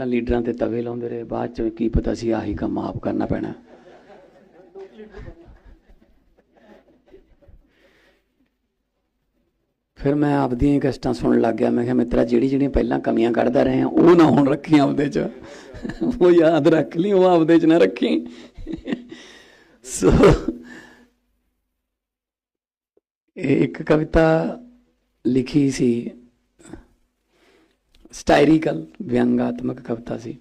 ਪਹਿਲਾਂ ਲੀਡਰਾਂ ਤੇ ਤਵੇ ਲਾਉਂਦੇ ਰਹੇ, ਬਾਅਦ ਚ ਕੀ ਪਤਾ ਸੀ ਆਹੀ ਕੰਮ ਆਪ ਕਰਨਾ ਪੈਣਾ। ਫਿਰ ਮੈਂ ਆਪਦੀਆਂ ਹੀ ਕਸ਼ਟਾਂ ਸੁਣਨ ਲੱਗ ਗਿਆ, ਮੈਂ ਕਿਹਾ, ਮਿੱਤਰਾ, ਜਿਹੜੀ ਜਿਹੜੀਆਂ ਪਹਿਲਾਂ ਕਮੀਆਂ ਕੱਢਦਾ ਰਹੇ ਆ ਉਹ ਨਾ ਹੁਣ ਰੱਖੀ ਆਪਦੇ ਚ। ਉਹ ਯਾਦ ਰੱਖ ਲਈ, ਉਹ ਆਪਦੇ ਚ ਨਾ ਰੱਖੀ। ਸੋ ਇਹ ਇੱਕ ਕਵਿਤਾ ਲਿਖੀ ਸੀ। ਸਟਾਇਰੀਕਲ, ਵਿਅੰਗਾਤਮਕ ਕਵਿਤਾ ਸੀ।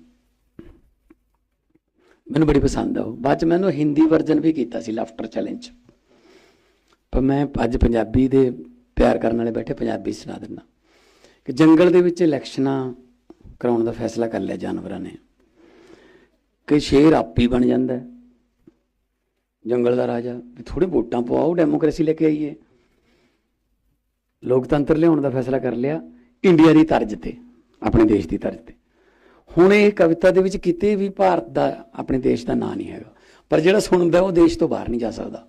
ਮੈਨੂੰ ਬੜੀ ਪਸੰਦ ਆ ਉਹ। ਬਾਅਦ ਚ ਮੈਨੂੰ ਹਿੰਦੀ ਵਰਜਨ ਵੀ ਕੀਤਾ ਸੀ ਲਾਫਟਰ ਚੈਲੰਜ ਪਰ ਮੈਂ ਅੱਜ ਪੰਜਾਬੀ ਦੇ ਪਿਆਰ ਕਰਨ ਵਾਲੇ ਬੈਠੇ ਪੰਜਾਬੀ ਸੁਣਾ ਦਿੰਦਾ। ਕਿ ਜੰਗਲ ਦੇ ਵਿੱਚ ਇਲੈਕਸ਼ਨਾਂ ਕਰਾਉਣ ਦਾ ਫੈਸਲਾ ਕਰ ਲਿਆ ਜਾਨਵਰਾਂ ਨੇ। ਕਿ ਸ਼ੇਰ ਆਪੀ ਬਣ ਜਾਂਦਾ ਜੰਗਲ ਦਾ ਰਾਜਾ, ਵੀ ਥੋੜੇ ਵੋਟਾਂ ਪਵਾਓ, ਡੈਮੋਕ੍ਰੇਸੀ ਲੈ ਕੇ ਆਈਏ। ਲੋਕਤੰਤਰ ਲਿਆਉਣ ਦਾ ਫੈਸਲਾ ਕਰ ਲਿਆ, ਇੰਡੀਆ ਦੀ ਤਰਜ਼ ਤੇ। ਆਪਣੇ ਦੇਸ਼ ਦੀ ਤਰਜ਼ ਤੇ। ਹੁਣ ਇਹ ਕਵਿਤਾ ਦੇ ਵਿੱਚ ਕਿਤੇ ਵੀ ਭਾਰਤ ਦਾ, ਆਪਣੇ ਦੇਸ਼ ਦਾ ਨਾਂ ਨਹੀਂ ਹੈਗਾ। ਪਰ ਜਿਹੜਾ ਸੁਣਦਾ, ਉਹ ਦੇਸ਼ ਤੋਂ ਬਾਹਰ ਨਹੀਂ ਜਾ ਸਕਦਾ।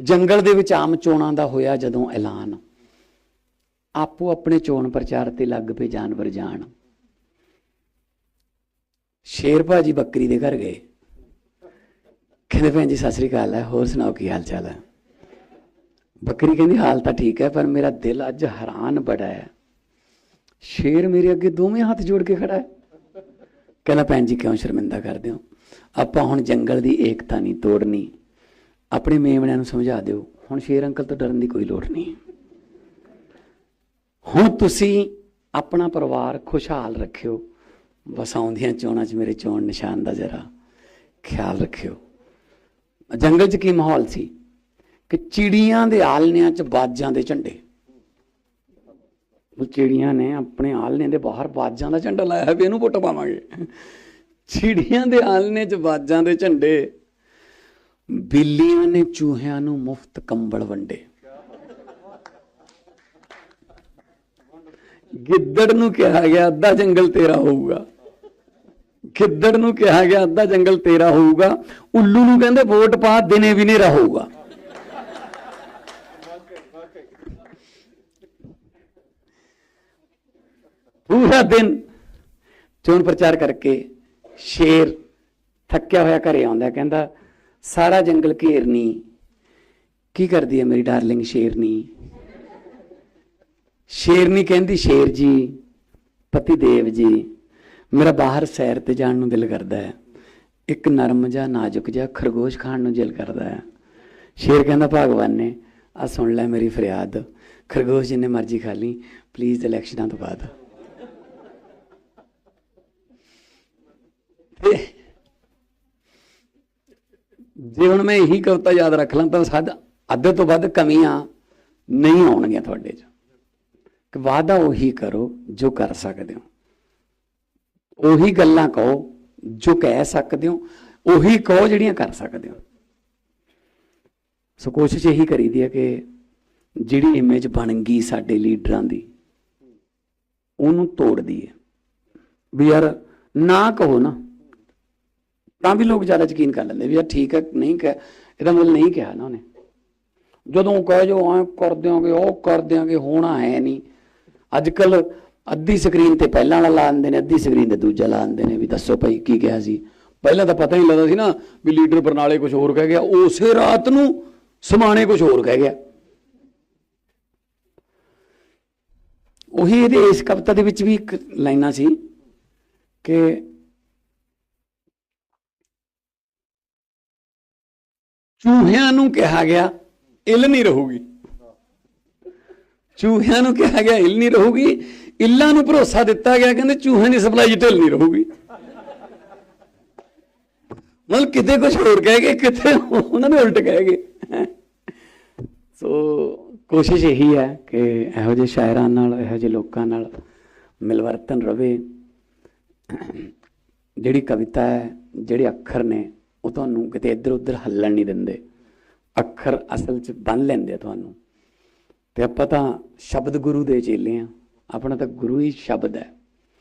ਜੰਗਲ ਦੇ ਵਿੱਚ ਆਮ ਚੋਣਾਂ ਦਾ ਹੋਇਆ ਜਦੋਂ ਐਲਾਨ। ਆਪੋ ਆਪਣੇ ਚੋਣ ਪ੍ਰਚਾਰ ਤੇ ਲੱਗ ਪਏ ਜਾਨਵਰ ਜਾਣ। ਸ਼ੇਰ ਭਾਜੀ ਬੱਕਰੀ ਦੇ ਘਰ ਗਏ। ਕਹਿੰਦੇ, ਭੈਣ ਜੀ, ਸਤਿ ਸ੍ਰੀ ਅਕਾਲ ਹੈ। ਹੋਰ ਸੁਣਾਓ, ਕੀ ਹਾਲ ਚਾਲ ਹੈ? ਬੱਕਰੀ ਕਹਿੰਦੀ, ਹਾਲ ਤਾਂ ਠੀਕ ਹੈ, ਪਰ ਮੇਰਾ ਦਿਲ ਅੱਜ ਹੈਰਾਨ ਬੜਾ ਹੈ। ਸ਼ੇਰ ਮੇਰੇ ਅੱਗੇ ਦੋਵੇਂ ਹੱਥ ਜੋੜ ਕੇ ਖੜਾ ਹੈ। ਕਹਿੰਦਾ, ਭੈਣ ਜੀ, ਕਿਉਂ ਸ਼ਰਮਿੰਦਾ ਕਰਦੇ ਹੋ? ਆਪਾਂ ਹੁਣ ਜੰਗਲ ਦੀ ਏਕਤਾ ਨਹੀਂ ਤੋੜਨੀ। ਆਪਣੇ ਮੇਮਣਿਆਂ ਨੂੰ ਸਮਝਾ ਦਿਓ, ਹੁਣ ਸ਼ੇਰ ਅੰਕਲ ਤੋਂ ਡਰਨ ਦੀ ਕੋਈ ਲੋੜ ਨਹੀਂ। ਹੁਣ ਤੁਸੀਂ ਆਪਣਾ ਪਰਿਵਾਰ ਖੁਸ਼ਹਾਲ ਰੱਖਿਓ। ਵਸਾਉਂਦੀਆਂ ਚੋਣਾਂ 'ਚ ਮੇਰੇ ਚੋਣ ਨਿਸ਼ਾਨ ਦਾ ਜਰਾ ਖਿਆਲ ਰੱਖਿਓ। ਜੰਗਲ 'ਚ ਕੀ ਮਾਹੌਲ ਸੀ? ਕਿ ਚਿੜੀਆਂ ਦੇ ਆਲਣਿਆਂ 'ਚ ਬਾਜਾਂ ਦੇ ਝੰਡੇ। ਉਹ ਚਿੜੀਆਂ ਨੇ ਆਪਣੇ ਆਲਣੇ ਦੇ ਬਾਹਰ ਬਾਜਾਂ ਦਾ ਝੰਡਾ ਲਾਇਆ ਵੀ ਇਹਨੂੰ ਪੁੱਟ ਪਾਵਾਂਗੇ। ਚਿੜੀਆਂ ਦੇ ਆਲਣੇ 'ਚ ਬਾਜਾਂ ਦੇ ਝੰਡੇ। ਬਿੱਲੀਆਂ ਨੇ ਚੂਹਿਆਂ ਨੂੰ ਮੁਫਤ ਕੰਬਲ ਵੰਡੇ। ਗਿੱਦੜ ਨੂੰ ਕਿਹਾ ਗਿਆ, ਅੱਧਾ ਜੰਗਲ ਤੇਰਾ ਹੋਊਗਾ। ਗਿੱਦੜ ਨੂੰ ਕਿਹਾ ਗਿਆ, ਅੱਧਾ ਜੰਗਲ ਤੇਰਾ ਹੋਊਗਾ। ਉੱਲੂ ਨੂੰ ਕਹਿੰਦੇ, ਵੋਟ ਪਾ, ਦਿਨੇ ਵੀ ਨੇਰਾ ਹੋਊਗਾ। ਪੂਰਾ ਦਿਨ ਚੋਣ ਪ੍ਰਚਾਰ ਕਰਕੇ ਸ਼ੇਰ ਥੱਕਿਆ ਹੋਇਆ ਘਰੇ ਆਉਂਦਾ, ਕਹਿੰਦਾ, ਸਾਰਾ ਜੰਗਲ ਘੇਰਨੀ ਕੀ ਕਰਦੀ ਹੈ ਮੇਰੀ ਡਾਰਲਿੰਗ ਸ਼ੇਰਨੀ ਸ਼ੇਰਨੀ ਕਹਿੰਦੀ, ਸ਼ੇਰ ਜੀ, ਪਤੀ ਦੇਵ ਜੀ, ਮੇਰਾ ਬਾਹਰ ਸੈਰ ਤੇ ਜਾਣ ਨੂੰ ਦਿਲ ਕਰਦਾ ਹੈ ਇੱਕ ਨਰਮ ਜਿਹਾ ਨਾਜ਼ੁਕ ਜਿਹਾ ਖਰਗੋਸ਼ ਖਾਣ ਨੂੰ ਦਿਲ ਕਰਦਾ ਹੈ ਸ਼ੇਰ ਕਹਿੰਦਾ, ਭਗਵਾਨ ਨੇ, ਆ ਸੁਣ ਲੈ ਮੇਰੀ ਫਰਿਆਦ। ਖਰਗੋਸ਼ ਜਿੰਨੇ ਮਰਜ਼ੀ ਖਾ ਲਈ ਪਲੀਜ਼ ਇਲੈਕਸ਼ਨਾਂ ਤੋਂ ਬਾਅਦ ਤੇ ਜੇ ਹੁਣ ਮੈਂ ਇਹੀ ਕਵਿਤਾ ਯਾਦ ਰੱਖ ਲਾਂ ਤਾਂ ਸਾਡਾ ਅੱਧੇ ਤੋਂ ਵੱਧ ਕਮੀਆਂ ਨਹੀਂ ਆਉਣਗੀਆਂ ਤੁਹਾਡੇ 'ਚ। ਕਿ ਵਾਅਦਾ ਉਹੀ ਕਰੋ ਜੋ ਕਰ ਸਕਦੇ ਹੋ। ਉਹੀ ਗੱਲਾਂ ਕਹੋ ਜੋ ਕਹਿ ਸਕਦੇ ਹੋ। ਉਹੀ ਕਹੋ ਜਿਹੜੀਆਂ ਕਰ ਸਕਦੇ ਹੋ। ਸੋ ਕੋਸ਼ਿਸ਼ ਇਹੀ ਕਰੀਦੀ ਹੈ ਕਿ ਜਿਹੜੀ ਇਮੇਜ ਬਣ ਗਈ ਸਾਡੇ ਲੀਡਰਾਂ ਦੀ, ਉਹਨੂੰ ਤੋੜ ਦਈਏ। ਵੀ ਯਾਰ ਨਾ ਕਹੋ ਨਾ। ਤਾਂ ਵੀ ਲੋਕ ਜ਼ਿਆਦਾ ਯਕੀਨ ਕਰ ਲੈਂਦੇ ਵੀ ਯਾਰ ਠੀਕ ਹੈ, ਨਹੀਂ ਕਹਿ, ਇਹਦਾ ਮਤਲਬ ਨਹੀਂ ਕਿਹਾ ਨਾ ਉਹਨੇ। ਜਦੋਂ ਕਹੇ ਜੋ ਐ ਕਰ ਦਿਆਂਗੇ ਉਹ ਕਰ ਦਿਆਂਗੇ ਹੋਣਾ ਹੈ ਨਹੀਂ। ਅੱਜ ਕੱਲ ਅੱਧੀ ਸਕਰੀਨ ਤੇ ਪਹਿਲਾਂ ਵਾਲਾ ਲਾ ਦਿੰਦੇ ਨੇ, ਅੱਧੀ ਸਕਰੀਨ ਤੇ ਦੂਜਾ ਲਾ ਦਿੰਦੇ ਨੇ, ਵੀ ਦੱਸੋ ਭਾਈ ਕੀ ਕਿਹਾ ਸੀ। ਪਹਿਲਾਂ ਤਾਂ ਪਤਾ ਹੀ ਲੱਗਦਾ ਸੀ ਨਾ ਵੀ ਲੀਡਰ ਬਰਨਾਲੇ ਕੁਝ ਹੋਰ ਕਹਿ ਗਿਆ, ਉਸੇ ਰਾਤ ਨੂੰ ਸਮਾਣੇ ਕੁਝ ਹੋਰ ਕਹਿ ਗਿਆ। ਉਹੀ ਇਹਦੇ ਇਸ ਕਵਿਤਾ ਦੇ ਵਿੱਚ ਵੀ ਇੱਕ ਲਾਈਨਾਂ ਸੀ ਕਿ ਚੂਹਿਆਂ ਨੂੰ ਕਿਹਾ ਗਿਆ, ਇਲ ਨਹੀਂ ਰਹੂਗੀ। ਚੂਹਿਆਂ ਨੂੰ ਕਿਹਾ ਗਿਆ, ਇਲ ਨਹੀਂ ਰਹੂਗੀ। ਇੱਲਾਂ ਨੂੰ ਭਰੋਸਾ ਦਿੱਤਾ ਗਿਆ, ਕਹਿੰਦੇ ਚੂਹਿਆਂ ਦੀ ਸਪਲਾਈ ਢਿੱਲ ਨਹੀਂ ਰਹੂਗੀ। ਮਤਲਬ ਕਿਤੇ ਕੁਝ ਹੋਰ ਕਹਿ ਗਏ, ਕਿਤੇ ਉਹਨਾਂ ਨੇ ਉਲਟ ਕਹਿ ਗਏ। ਸੋ ਕੋਸ਼ਿਸ਼ ਇਹੀ ਹੈ ਕਿ ਇਹੋ ਜਿਹੇ ਸ਼ਾਇਰਾਂ ਨਾਲ, ਇਹੋ ਜਿਹੇ ਲੋਕਾਂ ਨਾਲ ਮਿਲਵਰਤਨ ਰਵੇ। ਜਿਹੜੀ ਕਵਿਤਾ ਹੈ, ਜਿਹੜੇ ਅੱਖਰ ਨੇ ਉਹ ਤੁਹਾਨੂੰ ਕਿਤੇ ਇੱਧਰ ਉੱਧਰ ਹੱਲਣ ਨਹੀਂ ਦਿੰਦੇ। ਅੱਖਰ ਅਸਲ 'ਚ ਬੰਨ ਲੈਂਦੇ ਆ ਤੁਹਾਨੂੰ। ਤੇ ਆਪਾਂ ਤਾਂ ਸ਼ਬਦ ਗੁਰੂ ਦੇ ਚੇਲੇ ਆ। ਆਪਣਾ ਤਾਂ ਗੁਰੂ ਹੀ ਸ਼ਬਦ ਹੈ।